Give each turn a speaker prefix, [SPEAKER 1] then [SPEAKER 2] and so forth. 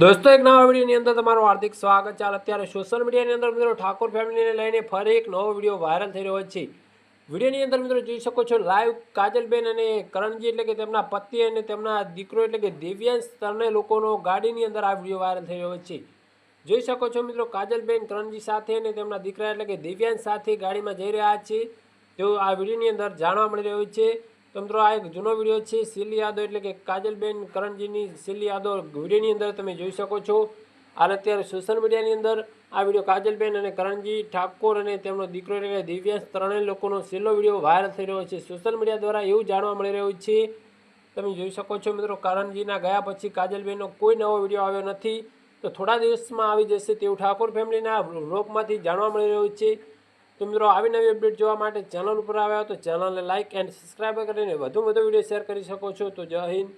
[SPEAKER 1] દોસ્તો, એક નવા વિડીયોની અંદર તમારું હાર્દિક સ્વાગત છે. અત્યારે સોશિયલ મીડિયાની અંદર મિત્રો ઠાકોર ફેમિલીને લઈને ફરી એક નવો વીડિયો વાયરલ થઈ રહ્યો છે. વિડીયોની અંદર મિત્રો જોઈ શકો છો લાઈવ કાજલબેન અને કરણજી એટલે કે તેમના પતિ અને તેમના દીકરો એટલે કે દિવ્યાંશ ત્રણેય લોકોનો ગાડીની અંદર આ વીડિયો વાયરલ થઈ રહ્યો છે. જોઈ શકો છો મિત્રો, કાજલબેન, કરણજી સાથે અને તેમના દીકરા એટલે કે દિવ્યાંશ સાથે ગાડીમાં જઈ રહ્યા છે. તેઓ આ વિડીયોની અંદર જાણવા મળી રહ્યું છે. તો મિત્રો આ એક જૂનો વીડિયો છે સિલી યાદવ એટલે કે કાજલબેન કરણજીની સિલી યાદવ વિડીયોની અંદર તમે જોઈ શકો છો. હાલ અત્યારે સોશિયલ મીડિયાની અંદર આ વીડિયો કાજલબેન અને કરણજી ઠાકોર અને તેમનો દીકરો એટલે દિવ્યાંશ ત્રણેય લોકોનો છેલ્લો વીડિયો વાયરલ થઈ રહ્યો છે સોશિયલ મીડિયા દ્વારા એવું જાણવા મળી રહ્યું છે. તમે જોઈ શકો છો મિત્રો, કરણજીના ગયા પછી કાજલબેનનો કોઈ નવો વીડિયો આવ્યો નથી. તો થોડા દિવસમાં આવી જશે તેવું ઠાકોર ફેમિલીના વ્લોગમાંથી જાણવા મળી રહ્યું છે. તો મિત્રો, આવી નવી અપડેટ જોવા માટે ચેનલ ઉપર આવ્યા તો ચેનલને લાઇક એન્ડ સબસ્ક્રાઈબ કરીને વધુ વધુ વીડિયો શેર કરી શકો છો. તો જય હિન્દ.